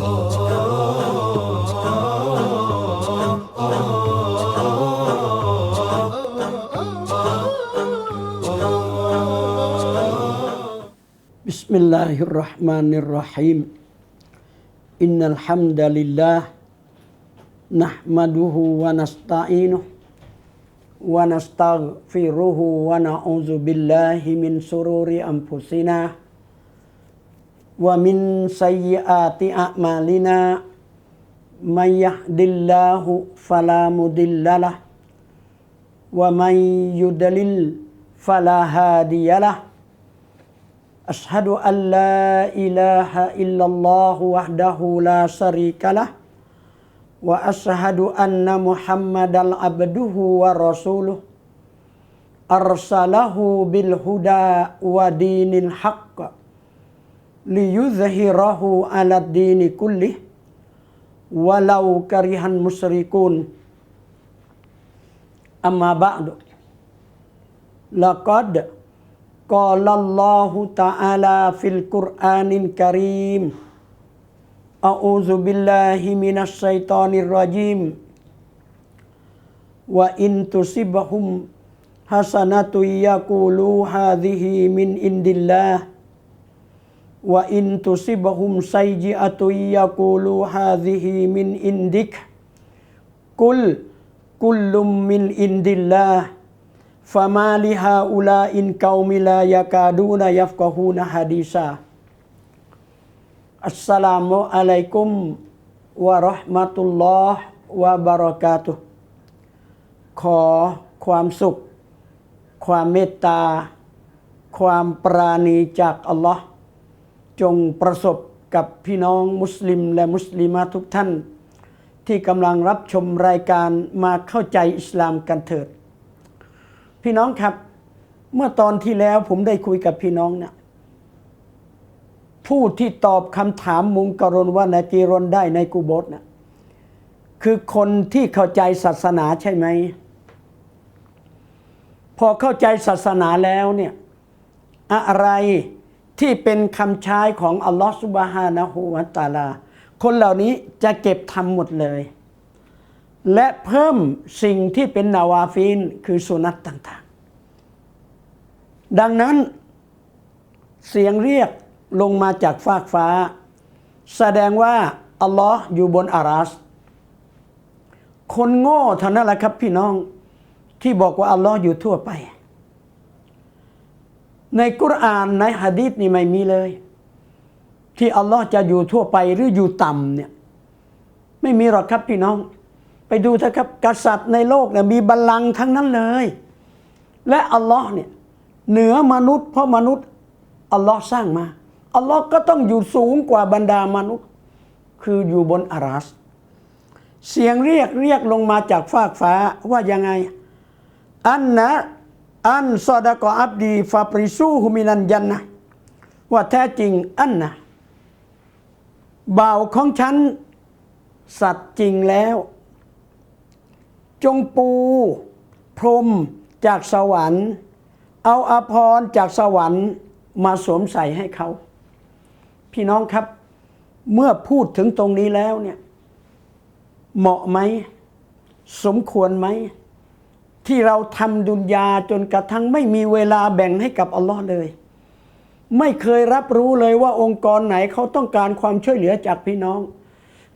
بسم الله الرحمن الرحيم إن الحمد لله نحمده ونستعينه ونستغفره ونعوذ بالله من شرور أنفسنا wa min sayyiati a'malina may yahdillahu fala mudillalah wa may yudlil fala hadiyalah أشهد أن لا إله إلا الله وحده لا شريك له وأشهد أن محمدا عبده wa dinil ليظهره على الدين كله ولو كره المشركون أما بعد لقد قال الله تعالى في القرآن الكريم أعوذ بالله من الشيطان الرجيم وإن تصبهم حسنة يقولوا هذه من عند الله wa in tusibahum sayyi'atu yaqulu hadhihi min indik. Kul kullum min indillah. Fama ula in qaumi la yakaduna yafqahuna hadisa. Assalamu alaikum warahmatullahi wabarakatuh. ขอความสุข ความเมตตา ความปราณีจากอัลลอฮ์ จงประสบกับพี่น้องมุสลิมและมุสลิมาทุกท่าน ที่กำลังรับชมรายการมาเข้าใจอิสลามกันเถิด พี่น้องครับ เมื่อตอนที่แล้วผมได้คุยกับพี่น้องเนี่ยผู้ที่ตอบคำถามมุงกรนว่านาจีรนได้ในกูโบสนะคือคนที่เข้าใจศาสนาใช่ไหม พอเข้าใจศาสนาแล้วเนี่ยอะไร ที่เป็นคำใช้ของอัลลอฮฺสุบฮานะฮูวาตาลา คนเหล่านี้จะเก็บทำหมดเลย และเพิ่มสิ่งที่เป็นนาวาฟีนคือสุนัตต่างๆ ดังนั้นเสียงเรียกลงมาจากฟากฟ้า แสดงว่า อัลลอฮ์อยู่บนอารัส คนโง่เท่านั้นแหละครับพี่น้องที่บอกว่า อัลลอฮ์อยู่ทั่วไป ในกุรอานในฮะดีษนี่ไม่มีเลย ที่อัลลอฮ์จะอยู่ทั่วไปหรืออยู่ต่ำเนี่ยไม่มีหรอกครับพี่น้อง ไปดูเถอะครับกษัตริย์ในโลกเนี่ยมีบัลลังก์ทั้งนั้นเลย และอัลลอฮ์เนี่ยเหนือมนุษย์ เพราะมนุษย์อัลลอฮ์สร้างมาอัลลอฮ์ก็ต้องอยู่สูงกว่าบรรดามนุษย์ คืออยู่บนอารัสเสียงเรียกเรียกลงมาจากฟากฟ้าว่ายังไง อันนะ อันซอดะกออับดีฟาปริซูฮุมินันยันนะว่าแท้จริงอันนะบ่าวของฉัน สัตว์จริงแล้ว จงปู พรมจากสวรรค์ เอาอภรจากสวรรค์มาสวมใส่ให้เขา พี่น้องครับ เมื่อพูดถึงตรงนี้แล้วเนี่ย เหมาะไหม สมควรไหม ที่เราทำดุนยาจนกระทั่งไม่มีเวลาแบ่งให้กับอัลลอฮ์เลย ไม่เคยรับรู้เลยว่าองค์กรไหนเขาต้องการความช่วยเหลือจากพี่น้อง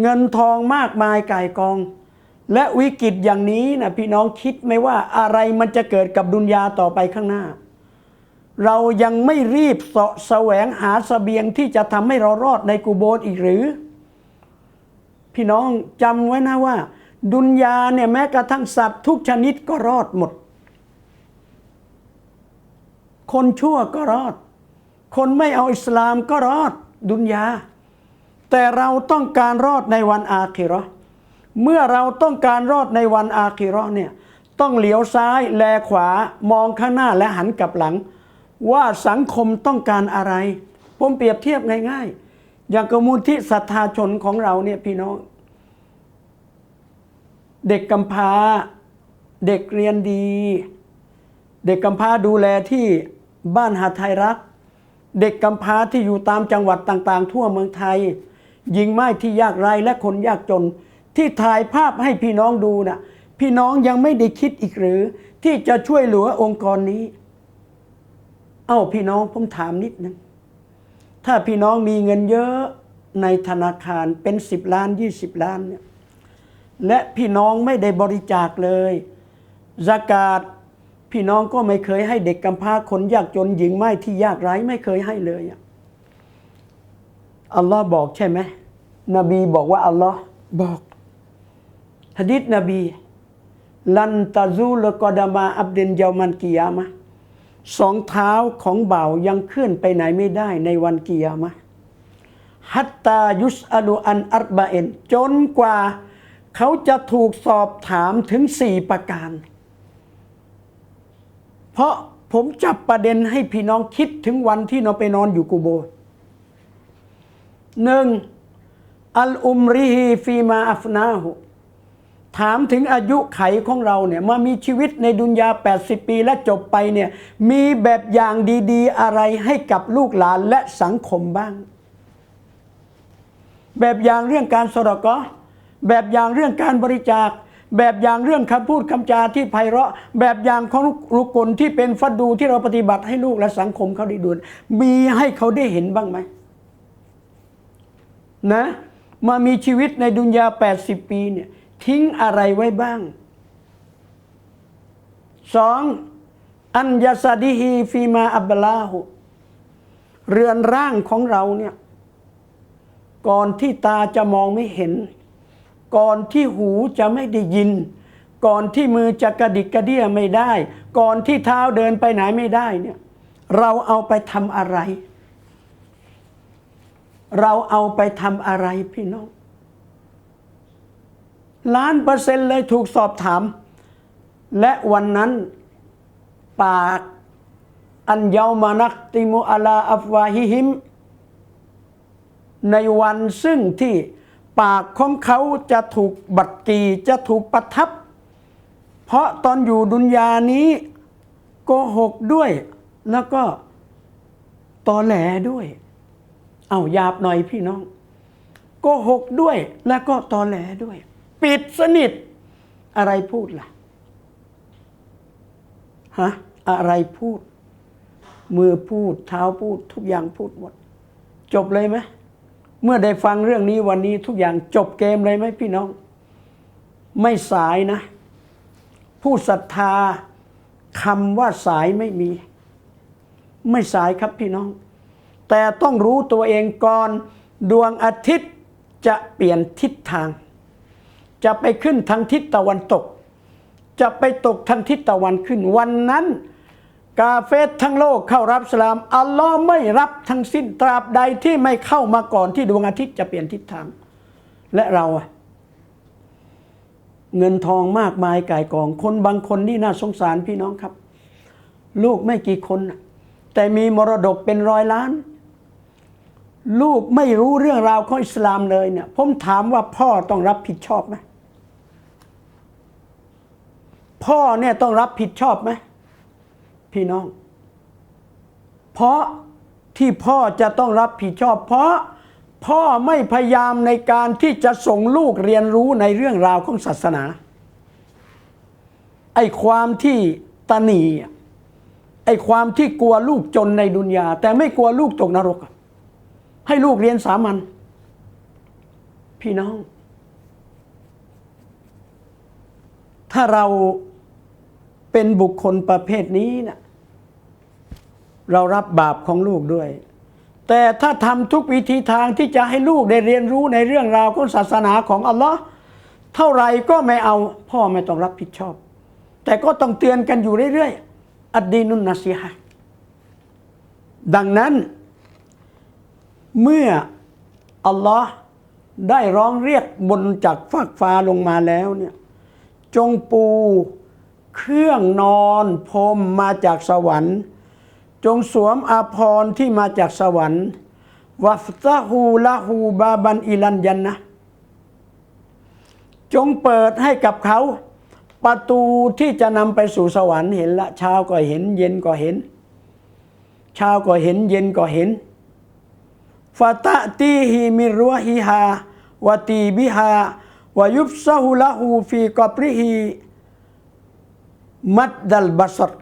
เงินทองมากมายก่ายกอง และวิกฤตอย่างนี้นะพี่น้องคิดไหมว่าอะไรมันจะเกิดกับดุนยาต่อไปข้างหน้า เรายังไม่รีบเสาะแสวงหาสเสบียงที่จะทำให้เรารอดในกูโบสอีกหรือ พี่น้องจำไว้นะว่า ดุนยาเนี่ยแม้กระทั่งสัตว์ทุกชนิดก็รอดหมด คนชั่วก็รอด คนไม่เอาอิสลามก็รอดดุนยา แต่เราต้องการรอดในวันอาคิราะห์เมื่อเราต้องการรอดในวันอาคิราะห์เนี่ยต้องเหลียวซ้ายแลขวามองข้างหน้าและหันกลับหลัง ว่าสังคมต้องการอะไร ผมเปรียบเทียบง่าย ๆ อย่างกมูลที่ศรัทธาชนของเราเนี่ยพี่น้อง เด็กกำพร้า เด็กเรียนดี เด็กกำพร้าดูแลที่บ้านหาไทยรัก เด็กกำพร้าที่อยู่ตามจังหวัดต่างๆ ทั่วเมืองไทยหญิงไม้ที่ยากไร้และคนยากจน ที่ถ่ายภาพให้พี่น้องดูนะ่ะพี่น้องยังไม่ได้คิดอีกหรือ ที่จะช่วยเหลือองค์กรนี้ เอ้าพี่น้องผมถามนิดนึงถ้าพี่น้องมีเงินเยอะในธนาคารเป็นสิบล้านยี่สิบล้านเนี่ย และพี่น้องไม่ได้บริจาคเลยสกาดพี่น้องก็ไม่เคยให้เด็กกำพร้าคนยากจนหญิงไม้ที่ยากไร้ไม่เคยให้เลยอะอัลลอฮ์บอกใช่ไหมนบีบอกว่าอัลลอฮ์บอกฮะดิษนบี ลันตาซูลกอดามาอับเดนเยามันกิยามะสองเท้าของบ่าวยังเคลื่อนไปไหนไม่ได้ในวันกิยามะฮัตตายุสอลูอันอัรบะเอ็นจนกว่า เขาจะถูกสอบถามถึงสี่ประการ เพราะผมจับประเด็นให้พี่น้องคิดถึงวันที่เราไปนอนอยู่กูโบหนึ่งอัลอุมริฮีฟีมาอัฟนาหุถามถึงอายุไขของเราเนี่ยมามีชีวิตในดุนยา 80 ปีและจบไปเนี่ยมีแบบอย่างดีๆ อะไรให้กับลูกหลานและสังคมบ้าง แบบอย่างเรื่องการสรกอ แบบอย่างเรื่องการบริจาค แบบอย่างเรื่องคำพูดคำจาที่ไพเราะ แบบอย่างของรุกลที่เป็นฟัดดูที่เราปฏิบัติให้ลูกและสังคมเขาได้ดูมีให้เขาได้เห็นบ้างไหมนะมามีชีวิตในดุนยา 80 ปีเนี่ยทิ้งอะไรไว้บ้างสองอัญญาสดิฮีฟีมาอับบลาหุเรือนร่างของเราเนี่ยก่อนที่ตาจะมองไม่เห็น ก่อนที่หูจะไม่ได้ยิน ก่อนที่มือจะกระดิกกระเดี้ยไม่ได้ ก่อนที่เท้าเดินไปไหนไม่ได้เนี่ยเราเอาไปทำอะไร เราเอาไปทำอะไรพี่น้อง ล้านเปอร์เซ็นต์เลยถูกสอบถาม และวันนั้นปากอันเยามานักติมุอาลาอัฟวาฮิฮิม ในวันซึ่งที่ ปากของเขาจะถูกบัตรกีจะถูกประทับ เพราะตอนอยู่ดุนยานี้โกหกด้วย แล้วก็ตอแหลด้วย เอาหยาบหน่อยพี่น้อง โกหกด้วยแล้วก็ตอแหลด้วย ปิดสนิท อะไรพูดล่ะฮะอะไรพูด มือพูดเท้าพูดทุกอย่างพูดหมด จบเลยไหม เมื่อได้ฟังเรื่องนี้วันนี้ทุกอย่างจบเกมเลยไหมพี่น้อง ไม่สายนะ ผู้ศรัทธาคำว่าสายไม่มี ไม่สายครับพี่น้อง แต่ต้องรู้ตัวเองก่อนดวงอาทิตย์จะเปลี่ยนทิศทาง จะไปขึ้นทางทิศตะวันตก จะไปตกทางทิศตะวันขึ้นวันนั้น กาเฟสทั้งโลกเข้ารับสลาม อัลลอฮ์ไม่รับทั้งสิ้นตราบใดที่ไม่เข้ามาก่อนที่ดวงอาทิตย์จะเปลี่ยนทิศทาง และเราเงินทองมากมายกายกอง คนบางคนนี่น่าสงสารพี่น้องครับ ลูกไม่กี่คน แต่มีมรดกเป็นร้อยล้าน ลูกไม่รู้เรื่องราวของอิสลามเลยเนี่ยผมถามว่าพ่อต้องรับผิดชอบไหมพ่อเนี่ยต้องรับผิดชอบไหม พี่น้อง เพราะที่พ่อจะต้องรับผิดชอบ เพราะพ่อไม่พยายามในการที่จะส่งลูกเรียนรู้ในเรื่องราวของศาสนา ไอ้ความที่ตนีไอ้ความที่กลัวลูกจนในดุนยา แต่ไม่กลัวลูกตกนรก ให้ลูกเรียนสามัญพี่น้อง ถ้าเรา เป็นบุคคลประเภทนี้นะเรารับบาปของลูกด้วย แต่ถ้าทำทุกวิธีทางที่จะให้ลูกได้เรียนรู้ในเรื่องราวของศาสนาของอัลลอฮ์เท่าไรก็ไม่เอาพ่อไม่ต้องรับผิดชอบ แต่ก็ต้องเตือนกันอยู่เรื่อยๆอัดดีนุนนัสีฮะดังนั้น เมื่ออัลลอฮ์ได้ร้องเรียกบนจากฟากฟ้าลงมาแล้วเนี่ยจงปู เครื่องนอนพรมมาจากสวรรค์ จงสวมอาภรณ์ที่มาจากสวรรค์วัฟตะฮูละฮูบาบันอิลันยันนะจงเปิดให้กับเขา ประตูที่จะนำไปสู่สวรรค์เห็นละเช้าก็เห็น เย็นก็เห็นเช้าก็เห็นเย็นก็เห็นฟาตะตีฮิมิรัวฮิฮาวะตีบิฮาวะยุบซะฮุละฮูฟีกอบริฮิ มัดดัลบัสร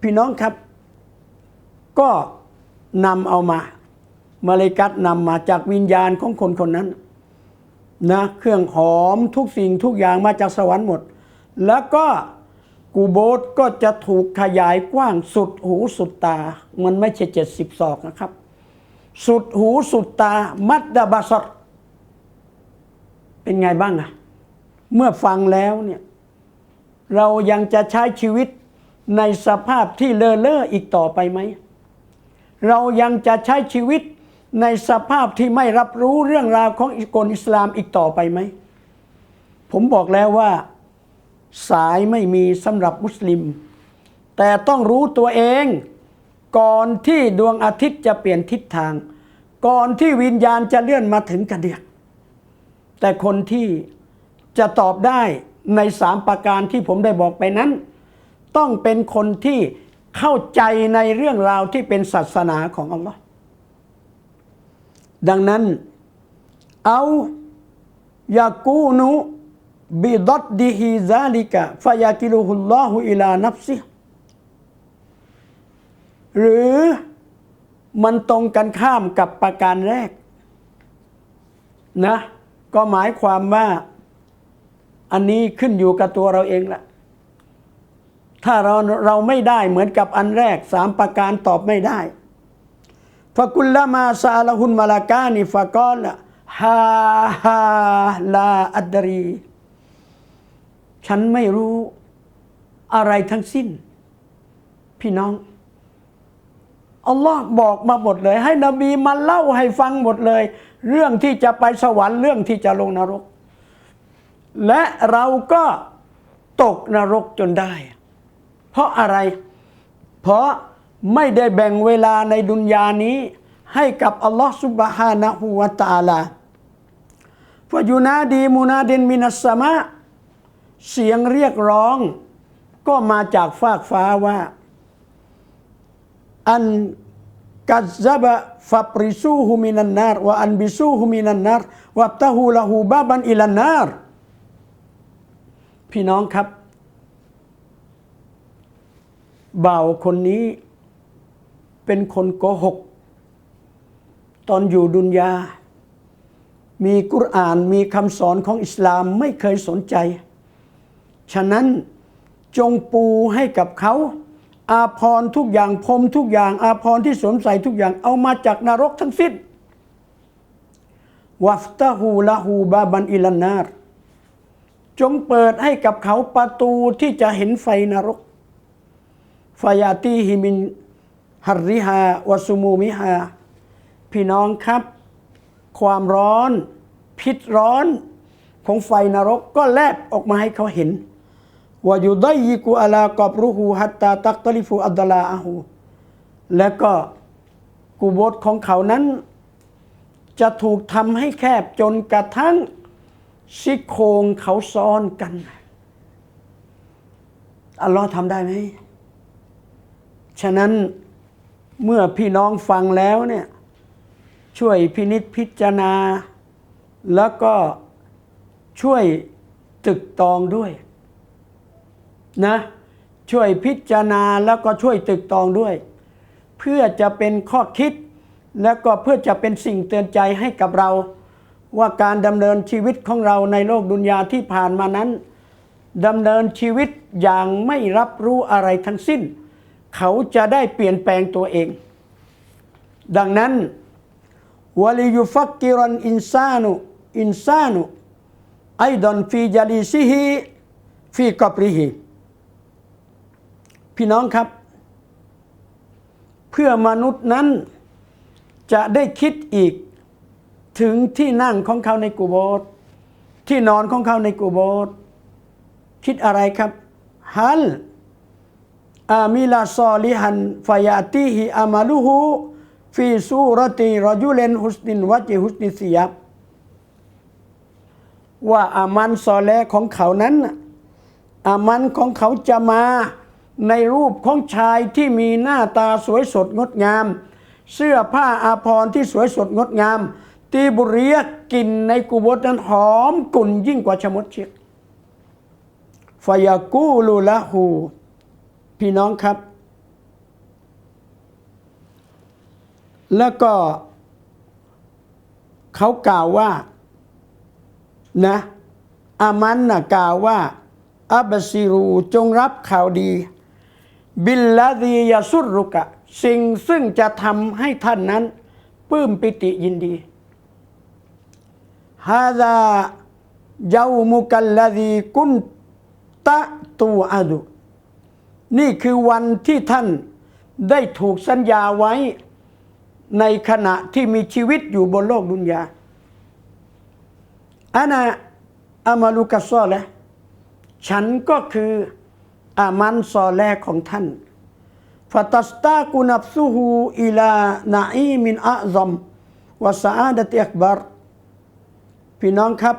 พี่น้องครับ ก็นำเอามามาเลากัดนำมาจากวิญญาณของคนคนนั้นนะเครื่องหอมทุกสิ่งทุกอย่างมาจากสวรรค์หมด แล้วก็กูโบสก็จะถูกขยายกว้างสุดหูสุดตา มันไม่ใช่เจ็ดสิบศอกนะครับ สุดหูสุดตา มัดดาบาสดเป็นไงบ้างอะเมื่อฟังแล้วเนี่ย เรายังจะใช้ชีวิตในสภาพที่เลอะเลอะอีกต่อไปไหม เรายังจะใช้ชีวิตในสภาพที่ไม่รับรู้เรื่องราวของอิกลอิสลามอีกต่อไปไหม ผมบอกแล้วว่าสายไม่มีสำหรับมุสลิม แต่ต้องรู้ตัวเองก่อนที่ดวงอาทิตย์จะเปลี่ยนทิศทาง ก่อนที่วิญญาณจะเลื่อนมาถึงกระเดียกแต่คนที่จะตอบได้ ในสามประการที่ผมได้บอกไปนั้น ต้องเป็นคนที่เข้าใจในเรื่องราวที่เป็นศาสนาของอัลลอฮ์ดังนั้นเอายากูนุบิดดดิฮิซาลิกะฟายากิลุฮุลลอฮุอิลานับซิหรือมันตรงกันข้ามกับประการแรกนะก็หมายความว่า อันนี้ขึ้นอยู่กับตัวเราเองละถ้าเราเราไม่ได้เหมือนกับอันแรกสามประการตอบไม่ได้ฟะกุลละมาซาลหุนมาลากานิฟะกอลฮาฮาลาอัดดรี ฉันไม่รู้อะไรทั้งสิ้น พี่น้องอัลลอฮ์บอกมาหมดเลย ให้นบีมาเล่าให้ฟังหมดเลย เรื่องที่จะไปสวรรค์เรื่องที่จะลงนรก และเราก็ตกนรกจนได้ เพราะอะไร เพราะไม่ได้แบ่งเวลาในดุนยานี้ ให้กับอัลลอฮ์สุบฮานะฮูวาตาลาฟะยูนาดีมูนาดินมินัสมะเสียงเรียกร้อง ก็มาจากฟากฟ้าว่า อันกัซซบะฟับริซูฮุมินันนารวะอันบิซูฮุมินันนารวับตะฮูละฮูบาบันอิลันนาร พี่น้องครับบ่าวคนนี้เป็นคนโกหก ตอนอยู่ดุนยา มีกุรอานมีคำสอนของอิสลามไม่เคยสนใจ ฉะนั้นจงปูให้กับเขา อาพรทุกอย่างพรมทุกอย่าง อาพรที่สวมใส่ทุกอย่างเอามาจากนรกทั้งสิ้นวัฟตะฮูละฮูบาบันอิลันนาร จงเปิดให้กับเขาประตูที่จะเห็นไฟนรกฟายาตีฮิมินฮัรริฮาวะซุมูมิฮาพี่น้องครับ ความร้อน พิษร้อนของไฟนรกก็แลบออกมาให้เขาเห็นว่าอยุดยิกุอัลากอบรุหูฮัตตาตักตลิฟูอัดลาอาหูและก็กูโบทของเขานั้น จะถูกทำให้แคบจนกระทั่ง ซี่โครงเขาซ้อนกัน อัลลอฮ์ทำได้ไหม ฉะนั้นเมื่อพี่น้องฟังแล้วเนี่ย ช่วยพินิษพิจารณา แล้วก็ช่วยตึกตองด้วยนะช่วยพิจารณาแล้วก็ช่วยตึกตองด้วย เพื่อจะเป็นข้อคิด แล้วก็เพื่อจะเป็นสิ่งเตือนใจให้กับเรา ว่าการดำเนินชีวิตของเราในโลกดุนยาที่ผ่านมานั้นดำเนินชีวิตอย่างไม่รับรู้อะไรทั้งสิ้น เขาจะได้เปลี่ยนแปลงตัวเอง ดังนั้นวลิยุฟักกิรันอินซานุอินซานุไอดอนฟีจาลิซิฮีฟีกอบริฮีพี่น้องครับ เพื่อมนุษย์นั้นจะได้คิดอีก ถึงที่นั่งของเขาในกูโบสที่นอนของเขาในกูโบสคิดอะไรครับฮัลอามิลาซอลิฮันฟายาติฮิอามาลุฮูฟีซูรติรอยุเลนฮุสตินวัจิฮุสติเสียบว่าอามันซอแลของเขานั้นอามันของเขาจะมาในรูปของชายที่มีหน้าตาสวยสดงดงาม เสื้อผ้าอาภรณ์ที่สวยสดงดงาม ตีบุเรียกลิ่นในกุบสนั้นหอมกลุ่นยิ่งกว่าชะมดเชียกฟยากูลูละหู พี่น้องครับ แล้วก็เขากล่าวว่านะอามันนะกล่าวว่าอับบซิรูจงรับข่าวดี บิลลาดียาสุรรุกะ สิ่งซึ่งจะทำให้ท่านนั้นปลื้มปิติยินดี ฮาดายามุกัลลาดีกุนตะตูอาดุ นี่คือวันที่ท่านได้ถูกสัญญาไว้ในขณะที่มีชีวิตอยู่บนโลกดุนยาอานาอามาลุกัสซอและฉันก็คืออามันซอแลของท่านฟาตัสตากุนับซูฮูอิลานาอีมินอาซอมวะสาอาดะติอักบาร พี่น้องครับ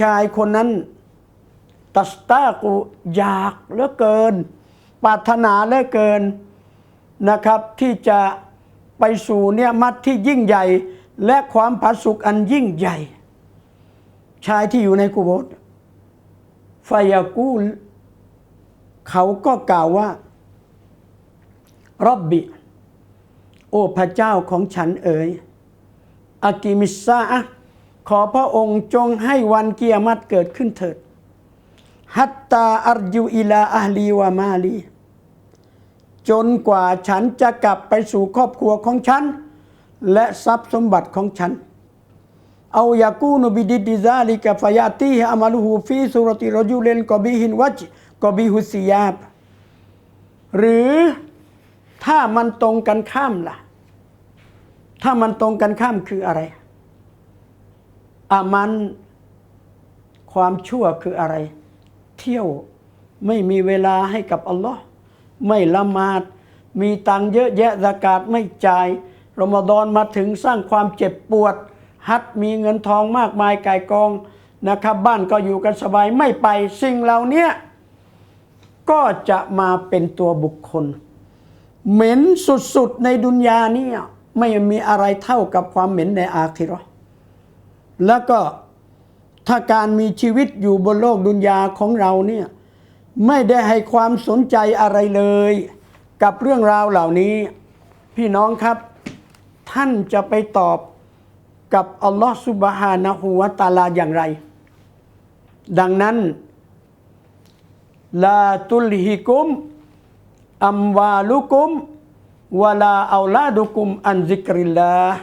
ชายคนนั้น ตัสตากุอยากเหลือเกิน ปรารถนาเหลือเกินนะครับ ที่จะไปสู่เนี่ยมัดที่ยิ่งใหญ่ และความผาสุกอันยิ่งใหญ่ ชายที่อยู่ในกุโบสฟายากูลเขาก็กล่าวว่ารับบิ โอ้พระเจ้าของฉันเอ๋ย อากิมิสซาอะขอพระองค์จงให้วันเกียรติเกิดขึ้นเถิด ฮัตตาอัรยูอิลาอัลลีวามาลี จนกว่าฉันจะกลับไปสู่ครอบครัวของฉัน และทรัพย์สมบัติของฉัน เอายากูนบิดิดิซาลิกฟายาตีฮอามาลูฮูฟีสุรติรจูเลนกอบีหินวัจกอบีฮุสิยาบ หรือถ้ามันตรงกันข้ามล่ะ ถ้ามันตรงกันข้ามคืออะไรอามันความชั่วคืออะไร เที่ยวไม่มีเวลาให้กับอัลลอฮ์ไม่ละหมาด มีตังเยอะแยะสกาดไม่จ่ายรอมฎอนมาถึงสร้างความเจ็บปวด ฮัดมีเงินทองมากมายก่ายกองนะครับ บ้านก็อยู่กันสบายไม่ไปสิ่งเหล่านี้ก็จะมาเป็นตัวบุคคล เหม็นสุดๆในดุนยาเนี่ย ไม่มีอะไรเท่ากับความเหม็นในอาคิราะห์แล้วก็ถ้าการมีชีวิตอยู่บนโลกดุนยาของเราเนี่ยไม่ได้ให้ความสนใจอะไรเลย กับเรื่องราวเหล่านี้ พี่น้องครับ ท่านจะไปตอบกับอัลลอฮฺสุบฮานะฮูวะตาลาอย่างไร ดังนั้นลาตุลฮิกุมอัมวาลุกุม วลาเอาลาดุกุมอันซิกริลลาห์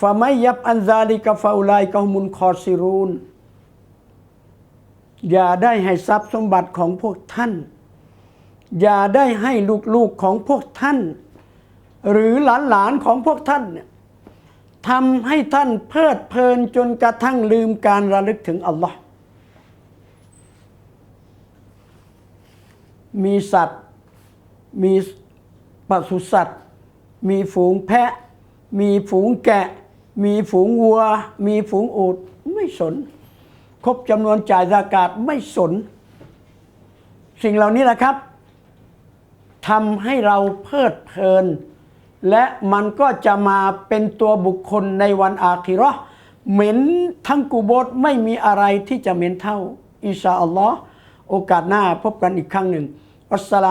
ฟะไมยับอันซาลิกะฟาอุไลกะฮุมุนคอซิรูนอย่าได้ให้ทรัพย์สมบัติของพวกท่าน อย่าได้ให้ลูกๆของพวกท่าน หรือหลานๆของพวกท่านเนี่ยทำให้ท่านเพลิดเพลินจนกระทั่งลืมการระลึกถึงอัลลอฮ์มีสัตว์มี ปศุสัตว์ มีฝูงแพะ มีฝูงแกะ มีฝูงวัว มีฝูงอูฐไม่สน ครบจำนวนจ่ายสากาศไม่สน สิ่งเหล่านี้แหละครับทำให้เราเพลิดเพลิน และมันก็จะมาเป็นตัวบุคคลในวันอาคิราะห์เหม็นทั้งกูโบสไม่มีอะไรที่จะเหม็นเท่าอิชาอัลลอฮ์โอกาสหน้าพบกันอีกครั้งหนึ่ง อัสสล